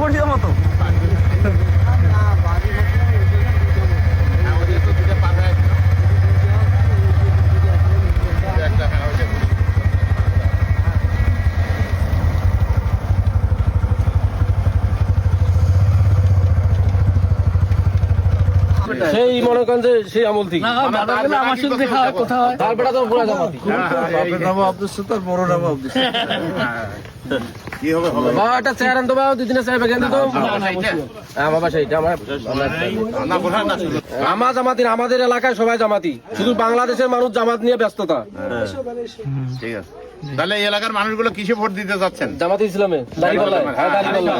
পরিচিত মতো হ্যাঁ, ওদের তো দুটো পার হয়ে গেল। একটা, হ্যাঁ, ওই যে সেই মনে করেন যে সেই আমল থেকে আমার সাথে দেখা হয় কথা হয়। তার তো পুরা জামাতি। আব্দুল সত্তার বড় নামও আব্দুল হ্যাঁ। কি হবে হবে? বাবা একটা চেয়ার আনতো বাবা দুই দিনে চেয়ার বেগে হ্যাঁ বাবা সেইটা আমার না বোঝা না শুধু আমার জামাতি আমাদের এলাকায় সবাই জামাতি। শুধু বাংলাদেশের মানুষ জামাত নিয়ে ব্যস্ততা। ঠিক আছে। তাহলে এই এলাকার মানুষগুলো কিসে ভোট দিতে যাচ্ছেন? জামাতি ইসলামে হ্যাঁ দাঁড়িপাল্লায়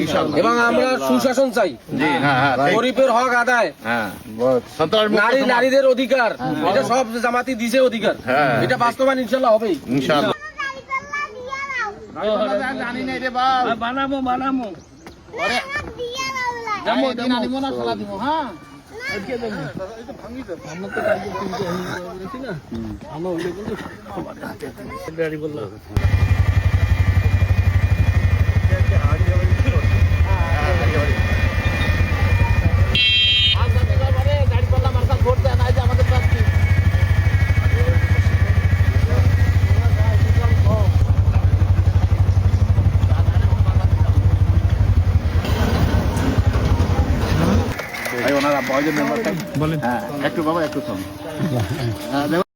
ইনশাআল্লাহ। এবং আমরা সুশাসন চাই। হ্যাঁ হ্যাঁ। গরিবের হক আদায়। হ্যাঁ নারী নারীদের অধিকার। এটা সব জামাতি দিছে অধিকার। হ্যাঁ। এটা বাস্তবায়ন ইনশাল্লাহ হবেই। ইনশাআল্লাহ জানি নাই রে বাপ। বানাবো বানাবো যাব দিন আনিব না খেলা দিব হ্যাঁ ভাই ওনার আব্বা ওই যে মেম্বারটা বলেন। হ্যাঁ একটু বাবা একটু দেখো